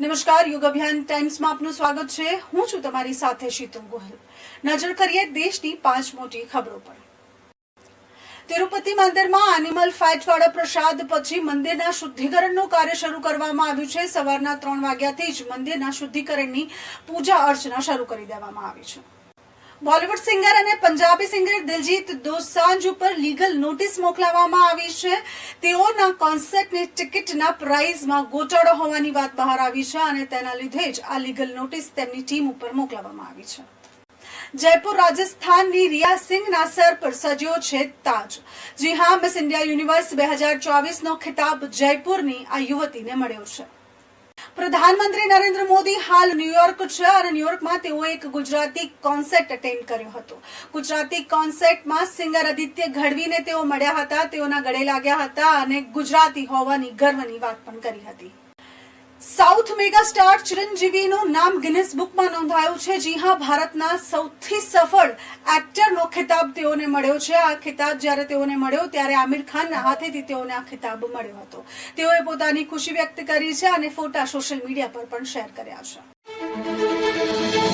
નમસ્કાર, યુગ અભિયાન ટાઈમ્સમાં આપનું સ્વાગત છે. હું છું તમારી સાથે શીતલ ગોહિલ. નજર કરીએ દેશની પાંચ મોટી ખબરો પર. તિરુપતિ મંદિરમાં એનિમલ ફેટવાળા પ્રસાદ પછી મંદિરના શુદ્ધિકરણનું કાર્ય શરૂ કરવામાં આવ્યું છે. સવારના ત્રણ વાગ્યાથી જ મંદિરના શુદ્ધિકરણની પૂજા અર્ચના શરૂ કરી દેવામાં આવી છે. બોલિવૂડ સિંગર અને પંજાબી સિંગર દિલજીત દોસાંજ ઉપર લીગલ નોટિસ મોકલાવવામાં આવી છે. તેઓના કોન્સર્ટની ટિકિટના પ્રાઇઝમાં ગોટાળો હોવાની વાત બહાર આવી છે અને તેના લીધે જ આ લીગલ નોટિસ તેમની ટીમ ઉપર મોકલવામાં આવી છે. જયપુર રાજસ્થાનની રિયા સિંઘના સર પર સજ્યો છે તાજ. જી હા મિસ ઇન્ડિયા યુનિવર્સ બે હજાર ચોવીસનો ખિતાબ જયપુરની આ યુવતીને મળ્યો છે. પ્રધાનમંત્રી નરેન્દ્ર મોદી હાલ ન્યુયોર્ક છે અને ન્યુયોર્કમાં તેઓ એક ગુજરાતી કોન્સર્ટ અટેન્ડ કર્યો હતો. ગુજરાતી કોન્સર્ટમાં સિંગર આદિત્ય ગઢવીને તેઓ મળ્યા હતા. તેઓના ગળે લાગ્યા હતા અને ગુજરાતી હોવાની ગર્વની વાત પણ કરી હતી. સાઉથ મેગા સ્ટાર ચિરંજીવીનું નામ ગિનિસ બુકમાં નોંધાયું છે. જી હા, ભારતના સૌથી સફળ એક્ટરનો ખિતાબ તેઓને મળ્યો છે. આ ખિતાબ જ્યારે તેઓને મળ્યો, ત્યારે આમિર ખાનના હાથેથી તેઓને આ ખિતાબ મળ્યો હતો. તેઓએ પોતાની ખુશી વ્યક્ત કરી છે અને ફોટા સોશિયલ મીડિયા પર પણ શેર કર્યા છે.